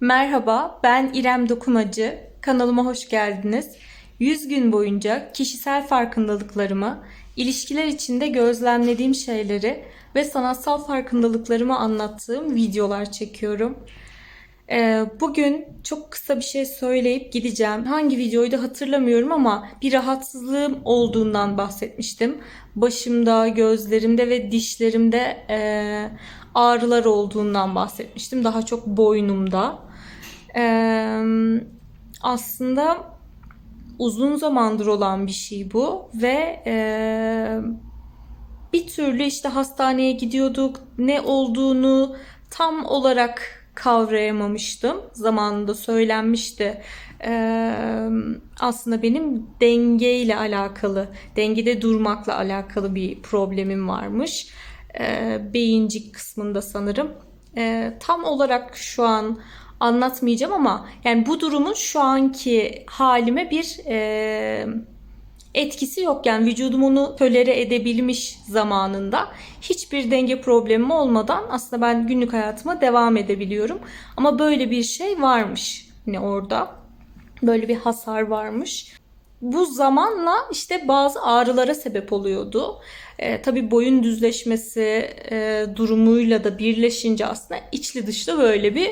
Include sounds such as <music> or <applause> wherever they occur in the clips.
Merhaba, ben İrem Dokumacı. Kanalıma hoş geldiniz. 100 gün boyunca kişisel farkındalıklarımı, ilişkiler içinde gözlemlediğim şeyleri ve sanatsal farkındalıklarımı anlattığım videolar çekiyorum. Ee, Bugün çok kısa bir şey söyleyip gideceğim. Hangi videoyu da hatırlamıyorum ama bir rahatsızlığım olduğundan bahsetmiştim. Başımda, gözlerimde ve dişlerimde eee, ağrılar olduğundan bahsetmiştim. Daha çok boynumda. Eee, Aslında uzun zamandır olan bir şey bu ve eee, bir türlü işte hastaneye gidiyorduk. Ne olduğunu tam olarak kavrayamamıştım. Zamanında söylenmişti. Ee, aslında benim dengeyle alakalı, dengede durmakla alakalı bir problemim varmış. Ee, beyincik kısmında sanırım. Ee, tam olarak şu an anlatmayacağım ama yani bu durumun şu anki halime bir e, etkisi yok. Yani vücudum onu tölere edebilmiş zamanında. Hiçbir denge problemi olmadan aslında ben günlük hayatıma devam edebiliyorum. Ama böyle bir şey varmış hani orada. Böyle bir hasar varmış. Bu zamanla işte bazı ağrılara sebep oluyordu. E, tabii boyun düzleşmesi e, durumuyla da birleşince aslında içli dışlı böyle bir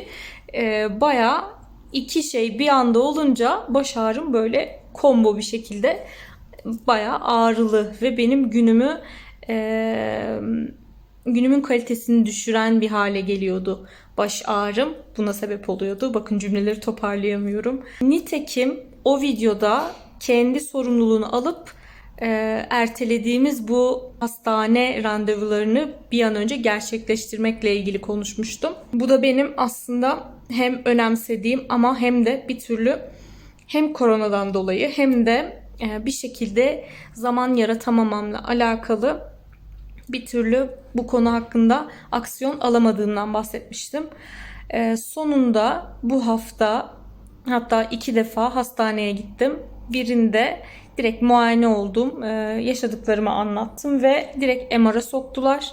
e, bayağı iki şey bir anda olunca baş ağrım böyle combo bir şekilde bayağı ağrılı ve benim günümü e, günümün kalitesini düşüren bir hale geliyordu. Baş ağrım buna sebep oluyordu. Bakın cümleleri toparlayamıyorum. Nitekim o videoda kendi sorumluluğunu alıp e, ertelediğimiz bu hastane randevularını bir an önce gerçekleştirmekle ilgili konuşmuştum. Bu da benim aslında hem önemsediğim ama hem de bir türlü hem koronadan dolayı hem de e, bir şekilde zaman yaratamamamla alakalı bir türlü bu konu hakkında aksiyon alamadığımdan bahsetmiştim. E, sonunda bu hafta hatta iki defa hastaneye gittim. Birinde direkt muayene oldum. E, yaşadıklarımı anlattım ve direkt MR'a soktular.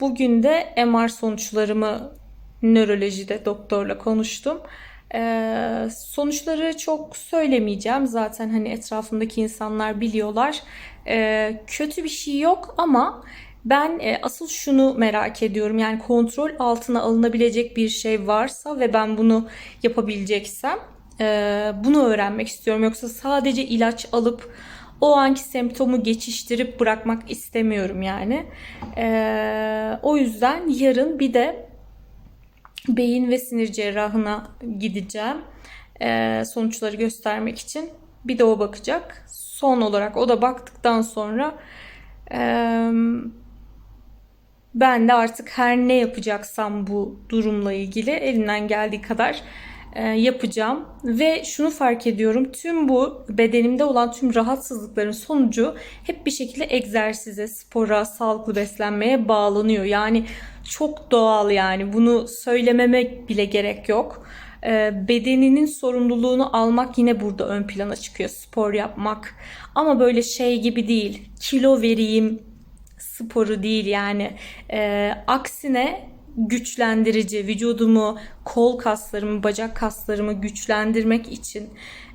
Bugün de MR sonuçlarımı nörolojide doktorla konuştum. Ee, sonuçları çok söylemeyeceğim. Zaten hani etrafımdaki insanlar biliyorlar. Ee, kötü bir şey yok ama ben e, asıl şunu merak ediyorum. Yani kontrol altına alınabilecek bir şey varsa ve ben bunu yapabileceksem e, bunu öğrenmek istiyorum. Yoksa sadece ilaç alıp o anki semptomu geçiştirip bırakmak istemiyorum yani. E, o yüzden yarın bir de beyin ve sinir cerrahına gideceğim. Ee, sonuçları göstermek için. Bir de o bakacak. Son olarak o da baktıktan sonra e, ben de artık her ne yapacaksam bu durumla ilgili elimden geldiği kadar e, yapacağım. Ve şunu fark ediyorum. Tüm bu bedenimde olan tüm rahatsızlıkların sonucu hep bir şekilde egzersize, spora, sağlıklı beslenmeye bağlanıyor. Yani çok doğal yani. Bunu söylememek bile gerek yok. E, bedeninin sorumluluğunu almak yine burada ön plana çıkıyor. Spor yapmak. Ama böyle şey gibi değil. Kilo vereyim sporu değil yani. E, aksine güçlendirici, vücudumu, kol kaslarımı, bacak kaslarımı güçlendirmek için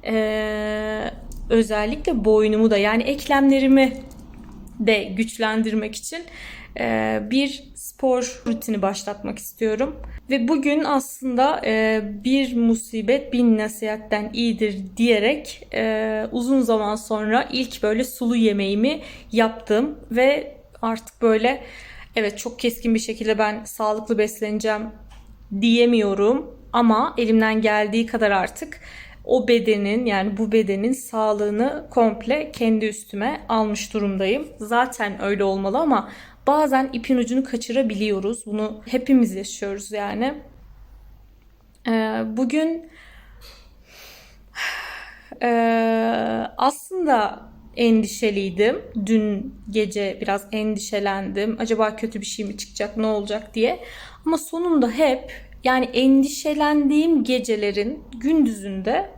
e, özellikle boynumu da yani eklemlerimi de güçlendirmek için e, bir spor rutini başlatmak istiyorum. Ve bugün aslında e, bir musibet bin nasihatten iyidir diyerek e, uzun zaman sonra ilk böyle sulu yemeğimi yaptım ve artık böyle evet çok keskin bir şekilde ben sağlıklı besleneceğim diyemiyorum ama elimden geldiği kadar artık o bedenin yani bu bedenin sağlığını komple kendi üstüme almış durumdayım. Zaten öyle olmalı ama bazen ipin ucunu kaçırabiliyoruz. Bunu hepimiz yaşıyoruz yani. Ee, bugün <sighs> ee, aslında endişeliydim. Dün gece biraz endişelendim. Acaba kötü bir şey mi çıkacak, ne olacak diye. Ama sonunda hep yani endişelendiğim gecelerin gündüzünde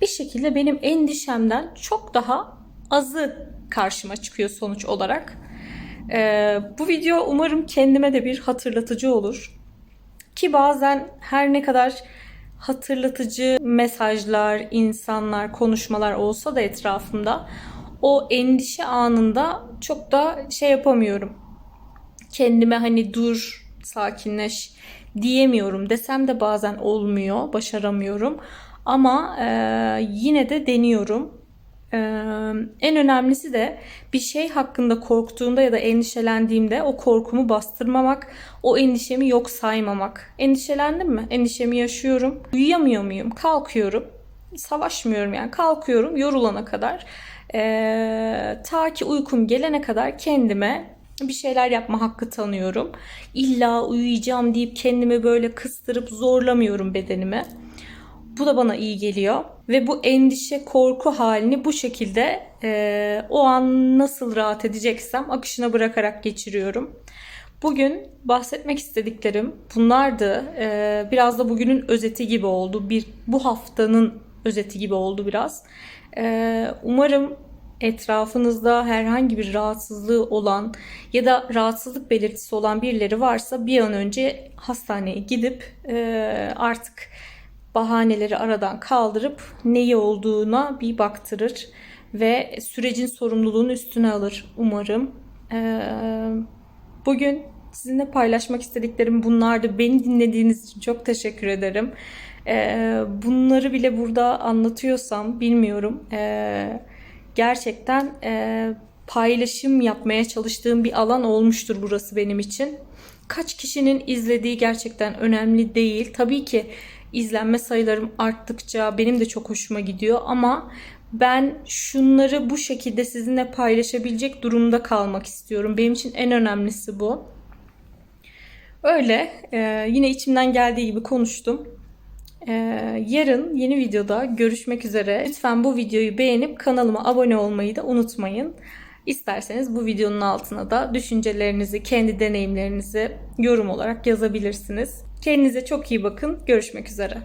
bir şekilde benim endişemden çok daha azı karşıma çıkıyor sonuç olarak. Ee, bu video umarım kendime de bir hatırlatıcı olur. Ki bazen her ne kadar hatırlatıcı mesajlar, insanlar, konuşmalar olsa da etrafımda o endişe anında çok da şey yapamıyorum. Kendime hani dur, sakinleş diyemiyorum. Desem de bazen olmuyor, başaramıyorum. Ama e, yine de deniyorum. Ee, en önemlisi de bir şey hakkında korktuğumda ya da endişelendiğimde o korkumu bastırmamak, o endişemi yok saymamak. Endişelendim mi? Endişemi yaşıyorum. Uyuyamıyor muyum? Kalkıyorum. Savaşmıyorum yani. Kalkıyorum yorulana kadar. Ee, ta ki uykum gelene kadar kendime bir şeyler yapma hakkı tanıyorum. İlla uyuyacağım deyip kendimi böyle kıstırıp zorlamıyorum bedenime. Bu da bana iyi geliyor. Ve bu endişe, korku halini bu şekilde e, o an nasıl rahat edeceksem akışına bırakarak geçiriyorum. Bugün bahsetmek istediklerim bunlardı. E, biraz da bugünün özeti gibi oldu. Bir Bu haftanın özeti gibi oldu biraz. E, umarım etrafınızda herhangi bir rahatsızlığı olan ya da rahatsızlık belirtisi olan birileri varsa bir an önce hastaneye gidip e, artık bahaneleri aradan kaldırıp neyi olduğuna bir baktırır ve sürecin sorumluluğunu üstüne alır umarım. Ee, bugün sizinle paylaşmak istediklerim bunlardı. Beni dinlediğiniz için çok teşekkür ederim. Ee, bunları bile burada anlatıyorsam bilmiyorum. Ee, gerçekten e, paylaşım yapmaya çalıştığım bir alan olmuştur burası benim için. Kaç kişinin izlediği gerçekten önemli değil. Tabii ki izlenme sayılarım arttıkça benim de çok hoşuma gidiyor ama ben şunları bu şekilde sizinle paylaşabilecek durumda kalmak istiyorum. Benim için en önemlisi bu. Öyle e, yine içimden geldiği gibi konuştum. E, yarın yeni videoda görüşmek üzere. Lütfen bu videoyu beğenip kanalıma abone olmayı da unutmayın. İsterseniz bu videonun altına da düşüncelerinizi, kendi deneyimlerinizi yorum olarak yazabilirsiniz. Kendinize çok iyi bakın. Görüşmek üzere.